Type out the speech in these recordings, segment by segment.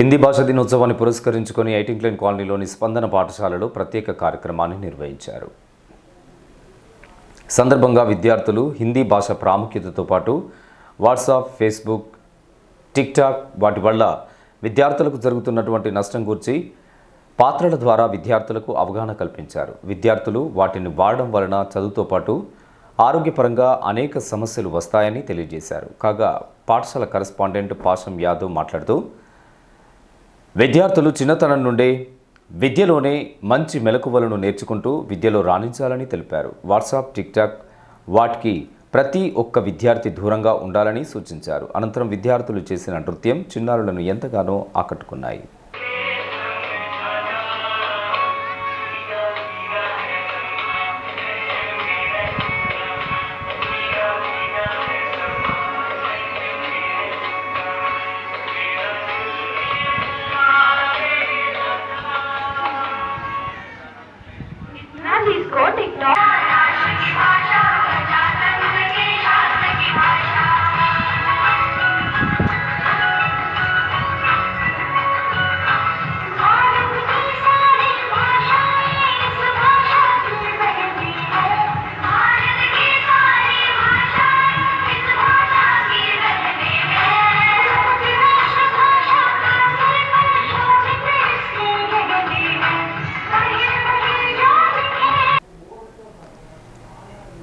హిందీ భాషా దినోత్సవాన్ని పురస్కరించుకొని ఐటింగ్లైన్ కాలనీలోని స్పందన పాఠశాలలో ప్రత్యేక కార్యక్రమాన్ని నిర్వహించారు. సందర్భంగా విద్యార్థులు హిందీ భాష ప్రాముఖ్యతతో పాటు వాట్సాప్ ఫేస్బుక్ టిక్టాక్ వాటి వల్ల విద్యార్థులకు జరుగుతున్నటువంటి నష్టం గురించి పాత్రల ద్వారా విద్యార్థులకు అవగాహన కల్పించారు. విద్యార్థులు వాటిని వాడడం వలన చదువుతో పాటు ఆరోగ్యపరంగా అనేక సమస్యలు వస్తాయని తెలియజేశారు. కాగా పాఠశాల కరస్పాండెంట్ పాషం యాదవ్ మాట్లాడుతూ విద్యార్థులు చిన్నతనం నుండే విద్యలోనే మంచి మెలకువలను నేర్చుకుంటూ విద్యలో రాణించాలని తెలిపారు. వాట్సాప్ టిక్టాక్ వాటికి ప్రతి ఒక్క విద్యార్థి దూరంగా ఉండాలని సూచించారు. అనంతరం విద్యార్థులు చేసిన నృత్యం చిన్నారులను ఎంతగానో ఆకట్టుకున్నాయి. go TikTok.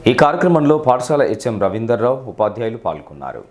ఈ కార్యక్రమంలో పాఠశాల హెచ్ఎం రవీందర్రావు ఉపాధ్యాయులు పాల్గొన్నారు.